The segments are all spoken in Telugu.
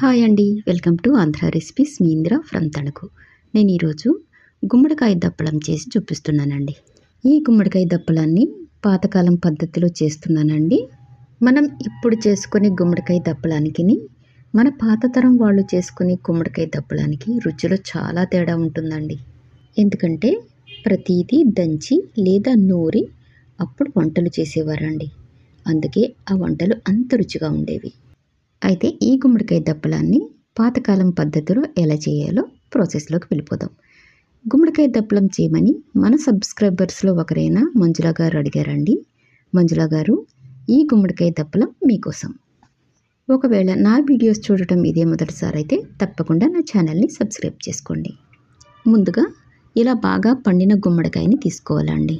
హాయ్ అండి. వెల్కమ్ టు ఆంధ్ర రెసిపీస్ మీ ఇంద్ర ఫ్రమ్ తణుకు. నేను ఈరోజు గుమ్మడికాయ దప్పలం చేసి చూపిస్తున్నానండి. ఈ గుమ్మడికాయ దప్పలాన్ని పాతకాలం పద్ధతిలో చేస్తున్నానండి. మనం ఇప్పుడు చేసుకునే గుమ్మడికాయ దప్పలానికి మన పాత తరం వాళ్ళు చేసుకునే గుమ్మడికాయ దప్పలానికి రుచిలో చాలా తేడా ఉంటుందండి. ఎందుకంటే ప్రతిదీ దంచి లేదా నూరి అప్పుడు వంటలు చేసేవారండి. అందుకే ఆ వంటలు అంత రుచిగా ఉండేవి. అయితే ఈ గుమ్మడికాయ దప్పలాన్ని పాతకాలం పద్ధతిలో ఎలా చేయాలో ప్రాసెస్లోకి వెళ్ళిపోదాం. గుమ్మడికాయ దప్పలం చేయమని మన సబ్స్క్రైబర్స్లో ఒకరైన మంజుల గారు అడిగారండి. మంజుల గారు ఈ గుమ్మడికాయ దప్పలం మీకోసం. ఒకవేళ నా వీడియోస్ చూడటం ఇదే మొదటిసారి అయితే తప్పకుండా నా ఛానల్ని సబ్స్క్రైబ్ చేసుకోండి. ముందుగా ఇలా బాగా పండిన గుమ్మడికాయని తీసుకోవాలండి.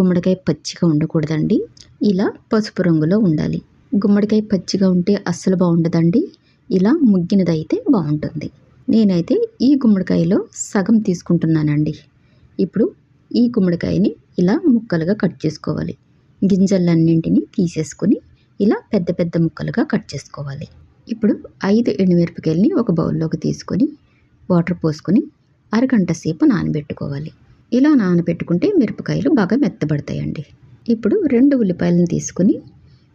గుమ్మడికాయ పచ్చిగా ఉండకూడదండి. ఇలా పసుపు రంగులో ఉండాలి. గుమ్మడికాయ పచ్చిగా ఉంటే అస్సలు బాగుండదండి. ఇలా ముగ్గినదైతే బాగుంటుంది. నేనైతే ఈ గుమ్మడికాయలో సగం తీసుకుంటున్నానండి. ఇప్పుడు ఈ గుమ్మడికాయని ఇలా ముక్కలుగా కట్ చేసుకోవాలి. గింజలన్నింటినీ తీసేసుకుని ఇలా పెద్ద పెద్ద ముక్కలుగా కట్ చేసుకోవాలి. ఇప్పుడు ఐదు ఎండుమిరపకాయలని ఒక బౌల్లోకి తీసుకొని వాటర్ పోసుకొని అరగంట సేపు నానబెట్టుకోవాలి. ఇలా నానబెట్టుకుంటే మిరపకాయలు బాగా మెత్తబడతాయండి. ఇప్పుడు రెండు ఉల్లిపాయలను తీసుకుని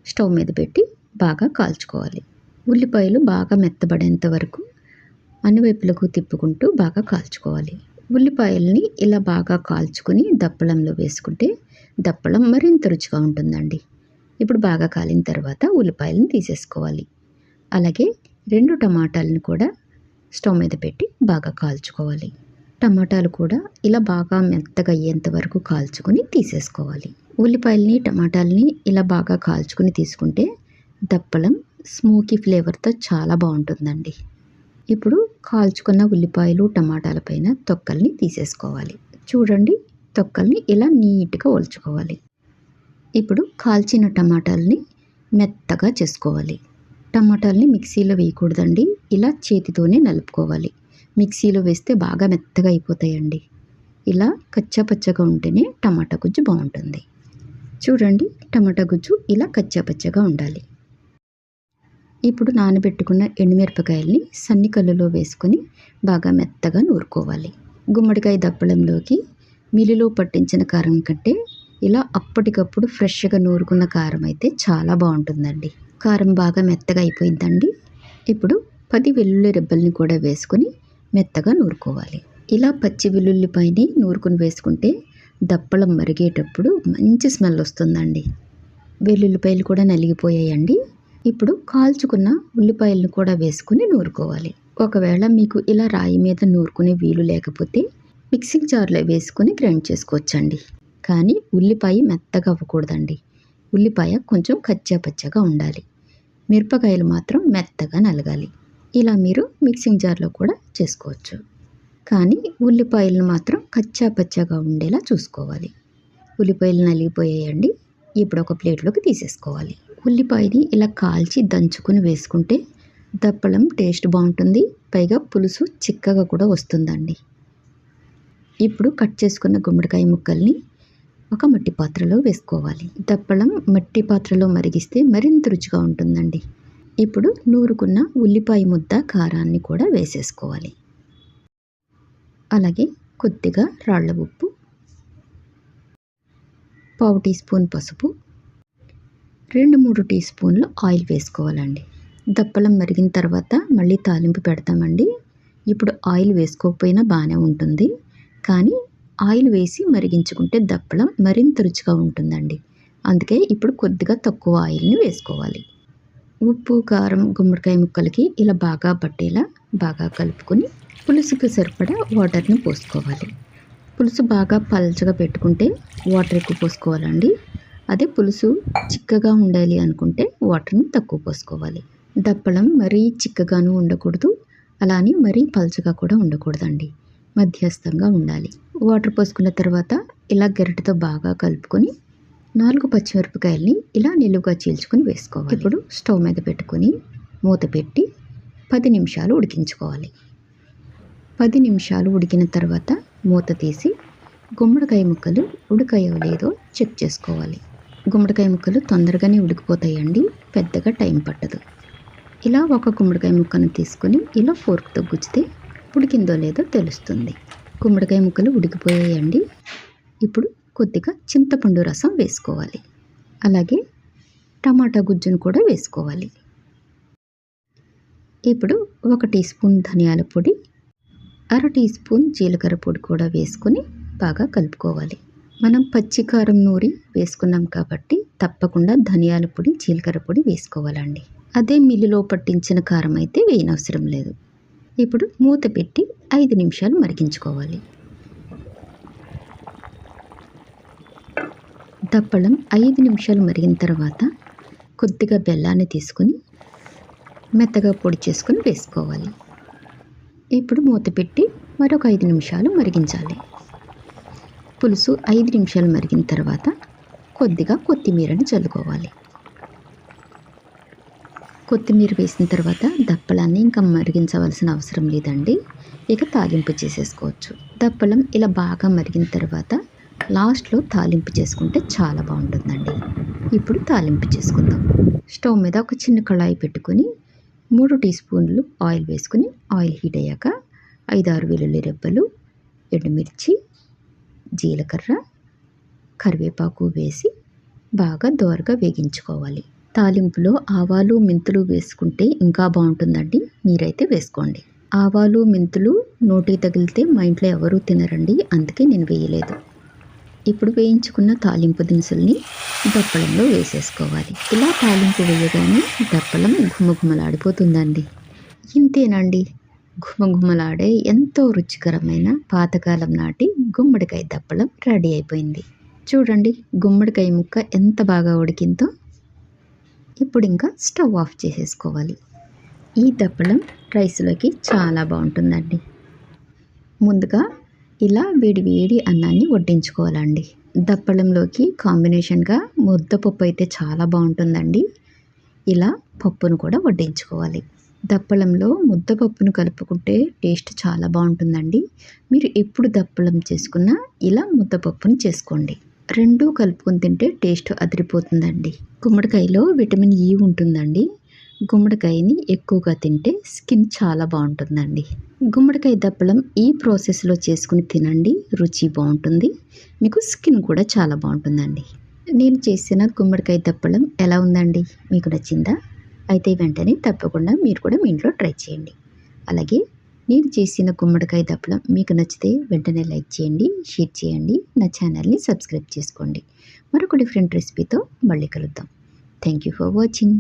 స్టవ్ మీద పెట్టి బాగా కాల్చుకోవాలి. ఉల్లిపాయలు బాగా మెత్తబడేంత వరకు అన్ని వైపులకు తిప్పుకుంటూ బాగా కాల్చుకోవాలి. ఉల్లిపాయల్ని ఇలా బాగా కాల్చుకొని దప్పలంలో వేసుకుంటే దప్పలం మరింత రుచిగా ఉంటుందండి. ఇప్పుడు బాగా కాలిన తర్వాత ఉల్లిపాయలను తీసేసుకోవాలి. అలాగే రెండు టమాటాలను కూడా స్టవ్ మీద పెట్టి బాగా కాల్చుకోవాలి. టమాటాలు కూడా ఇలా బాగా మెత్తగా అయ్యేంత వరకు కాల్చుకొని తీసేసుకోవాలి. ఉల్లిపాయల్ని టమాటాలని ఇలా బాగా కాల్చుకొని తీసుకుంటే దప్పలం స్మోకీ ఫ్లేవర్తో చాలా బాగుంటుందండి. ఇప్పుడు కాల్చుకున్న ఉల్లిపాయలు టమాటాల పైన తొక్కల్ని తీసేసుకోవాలి. చూడండి తొక్కల్ని ఇలా నీట్గా ఒలుచుకోవాలి. ఇప్పుడు కాల్చిన టమాటాలని మెత్తగా చేసుకోవాలి. టమాటాలని మిక్సీలో వేయకూడదండి. ఇలా చేతితోనే నలుపుకోవాలి. మిక్సీలో వేస్తే బాగా మెత్తగా అయిపోతాయండి. ఇలా కచ్చాపచ్చగా ఉంటేనే టమాటా గుజ్జు బాగుంటుంది. చూడండి టమాటా గుజ్జు ఇలా కచ్చాపచ్చగా ఉండాలి. ఇప్పుడు నానబెట్టుకున్న ఎండుమిరపకాయల్ని సన్నికల్లులో వేసుకొని బాగా మెత్తగా నూరుకోవాలి. గుమ్మడికాయ దప్పడంలోకి మిల్లులో పట్టించిన కారం కంటే ఇలా అప్పటికప్పుడు ఫ్రెష్గా నూరుకున్న కారం అయితే చాలా బాగుంటుందండి. కారం బాగా మెత్తగా అయిపోయిందండి. ఇప్పుడు పది వెల్లుల్లి రెబ్బల్ని కూడా వేసుకొని మెత్తగా నూరుకోవాలి. ఇలా పచ్చి వెల్లుల్లిపాయని నూరుకుని వేసుకుంటే దప్పలం మరిగేటప్పుడు మంచి స్మెల్ వస్తుందండి. వెల్లుల్లిపాయలు కూడా నలిగిపోయాయండి. ఇప్పుడు కాల్చుకున్న ఉల్లిపాయలను కూడా వేసుకుని నూరుకోవాలి. ఒకవేళ మీకు ఇలా రాయి మీద నూరుకునే వీలు లేకపోతే మిక్సింగ్ జార్లో వేసుకుని గ్రైండ్ చేసుకోవచ్చండి. కానీ ఉల్లిపాయ మెత్తగా అవ్వకూడదండి. ఉల్లిపాయ కొంచెం కచ్చాపచ్చగా ఉండాలి. మిరపకాయలు మాత్రం మెత్తగా నలగాలి. ఇలా మీరు మిక్సింగ్ జార్లో కూడా చేసుకోవచ్చు. కానీ ఉల్లిపాయలను మాత్రం కచ్చా పచ్చగా ఉండేలా చూసుకోవాలి. ఉల్లిపాయలు నలిగిపోయాయండి. ఇప్పుడు ఒక ప్లేట్లోకి తీసేసుకోవాలి. ఉల్లిపాయని ఇలా కాల్చి దంచుకుని వేసుకుంటే దప్పలం టేస్ట్ బాగుంటుంది. పైగా పులుసు చిక్కగా కూడా వస్తుందండి. ఇప్పుడు కట్ చేసుకున్న గుమ్మడికాయ ముక్కల్ని ఒక మట్టి పాత్రలో వేసుకోవాలి. దప్పలం మట్టి పాత్రలో మరిగిస్తే మరింత రుచిగా ఉంటుందండి. ఇప్పుడు నూరుకున్న ఉల్లిపాయ ముద్ద కారాన్ని కూడా వేసేసుకోవాలి. అలాగే కొద్దిగా రాళ్ళ ఉప్పు పావు టీ స్పూన్ పసుపు రెండు మూడు టీ స్పూన్లు ఆయిల్ వేసుకోవాలండి. దప్పలం మరిగిన తర్వాత మళ్ళీ తాలింపు పెడతామండి. ఇప్పుడు ఆయిల్ వేసుకోకపోయినా బాగానే ఉంటుంది. కానీ ఆయిల్ వేసి మరిగించుకుంటే దప్పలం మరింత రుచిగా ఉంటుందండి. అందుకే ఇప్పుడు కొద్దిగా తక్కువ ఆయిల్ని వేసుకోవాలి. ఉప్పు కారం గుమ్మడికాయ ముక్కలకి ఇలా బాగా పట్టేలా బాగా కలుపుకొని పులుసుకు సరిపడా వాటర్ని పోసుకోవాలి. పులుసు బాగా పల్చగా పెట్టుకుంటే వాటర్ ఎక్కువ పోసుకోవాలండి. అదే పులుసు చిక్కగా ఉండాలి అనుకుంటే వాటర్ని తక్కువ పోసుకోవాలి. దప్పలం మరీ చిక్కగాను ఉండకూడదు. అలానే మరీ పల్చగా కూడా ఉండకూడదండి. మధ్యస్థంగా ఉండాలి. వాటర్ పోసుకున్న తర్వాత ఇలా గరిటతో బాగా కలుపుకొని నాలుగు పచ్చిమిరపకాయల్ని ఇలా నిలువుగా చీల్చుకొని వేసుకోవాలి. ఇప్పుడు స్టవ్ మీద పెట్టుకొని మూత పెట్టి పది నిమిషాలు ఉడికించుకోవాలి. పది నిమిషాలు ఉడికిన తర్వాత మూత తీసి గుమ్మడికాయ ముక్కలు ఉడికాయో లేదో చెక్ చేసుకోవాలి. గుమ్మడికాయ ముక్కలు తొందరగానే ఉడికిపోతాయండి. పెద్దగా టైం పట్టదు. ఇలా ఒక గుమ్మడికాయ ముక్కను తీసుకొని ఇలా ఫోర్క్తో గుచ్చితే ఉడికిందో లేదో తెలుస్తుంది. గుమ్మడికాయ ముక్కలు ఉడికిపోయాయండి. ఇప్పుడు కొద్దిగా చింతపండు రసం వేసుకోవాలి. అలాగే టమాటా గుజ్జును కూడా వేసుకోవాలి. ఇప్పుడు ఒక టీ స్పూన్ ధనియాల పొడి అర టీ స్పూన్ జీలకర్ర పొడి కూడా వేసుకొని బాగా కలుపుకోవాలి. మనం పచ్చికారం నూరి వేసుకున్నాం కాబట్టి తప్పకుండా ధనియాల పొడి జీలకర్ర పొడి వేసుకోవాలండి. అదే మిల్లులో పట్టించిన కారం అయితే వేయనవసరం లేదు. ఇప్పుడు మూత పెట్టి ఐదు నిమిషాలు మరిగించుకోవాలి. దప్పడం ఐదు నిమిషాలు మరిగిన తర్వాత కొద్దిగా బెల్లాన్ని తీసుకుని మెత్తగా పొడి చేసుకొని వేసుకోవాలి. ఇప్పుడు మూత పెట్టి మరొక ఐదు నిమిషాలు మరిగించాలి. పులుసు ఐదు నిమిషాలు మరిగిన తర్వాత కొద్దిగా కొత్తిమీరని చల్లుకోవాలి. కొత్తిమీర వేసిన తర్వాత దప్పలాన్ని ఇంకా మరిగించవలసిన అవసరం లేదండి. ఇక తాలింపు చేసేసుకోవచ్చు. దప్పలం ఇలా బాగా మరిగిన తర్వాత లాస్ట్లో తాలింపు చేసుకుంటే చాలా బాగుంటుందండి. ఇప్పుడు తాలింపు చేసుకుందాం. స్టవ్ మీద ఒక చిన్న కళాయి పెట్టుకొని మూడు టీ స్పూన్లు ఆయిల్ వేసుకుని ఆయిల్ హీట్ అయ్యాక ఐదు ఆరు వెల్లుల్లి రెబ్బలు ఎండుమిర్చి జీలకర్ర కరివేపాకు వేసి బాగా దోరగా వేగించుకోవాలి. తాలింపులో ఆవాలు మెంతులు వేసుకుంటే ఇంకా బాగుంటుందండి. మీరైతే వేసుకోండి. ఆవాలు మెంతులు నోటి తగిలితే మా ఇంట్లో ఎవరూ తినరండి. అందుకే నేను వేయలేదు. ఇప్పుడు వేయించుకున్న తాలింపు దినుసుల్ని దప్పలంలో వేసేసుకోవాలి. ఇలా తాలింపు వేయగానే దప్పలం ఘుమఘుమలాడిపోతుందండి. ఇంతేనండి. ఘుమఘుమలాడే ఎంతో రుచికరమైన పాతకాలం నాటి గుమ్మడికాయ దప్పలం రెడీ అయిపోయింది. చూడండి గుమ్మడికాయ ముక్క ఎంత బాగా ఉడికిందో. ఇప్పుడు ఇంకా స్టవ్ ఆఫ్ చేసేసుకోవాలి. ఈ దప్పలం రైస్లోకి చాలా బాగుంటుందండి. ముందుగా ఇలా వేడి వేడి అన్నాన్ని వడ్డించుకోవాలండి. దప్పడంలోకి కాంబినేషన్గా ముద్దపప్పు అయితే చాలా బాగుంటుందండి. ఇలా పప్పును కూడా వడ్డించుకోవాలి. దప్పలంలో ముద్దపప్పును కలుపుకుంటే టేస్ట్ చాలా బాగుంటుందండి. మీరు ఎప్పుడు దప్పలం చేసుకున్నా ఇలా ముద్దపప్పును చేసుకోండి. రెండూ కలుపుకొని తింటే టేస్ట్ అదిరిపోతుందండి. గుమ్మడికాయలో విటమిన్ ఈ ఉంటుందండి. గుమ్మడికాయని ఎక్కువగా తింటే స్కిన్ చాలా బాగుంటుందండి. గుమ్మడికాయ దప్పలం ఈ ప్రాసెస్లో చేసుకుని తినండి. రుచి బాగుంటుంది. మీకు స్కిన్ కూడా చాలా బాగుంటుందండి. నేను చేసిన గుమ్మడికాయ దప్పలం ఎలా ఉందండి? మీకు నచ్చిందా? అయితే వెంటనే తప్పకుండా మీరు కూడా మీ ఇంట్లో ట్రై చేయండి. అలాగే నేను చేసిన గుమ్మడికాయ దప్పలం మీకు నచ్చితే వెంటనే లైక్ చేయండి షేర్ చేయండి నా ఛానల్ని సబ్స్క్రైబ్ చేసుకోండి. మరొక డిఫరెంట్ రెసిపీతో మళ్ళీ కలుద్దాం. Thank you for watching.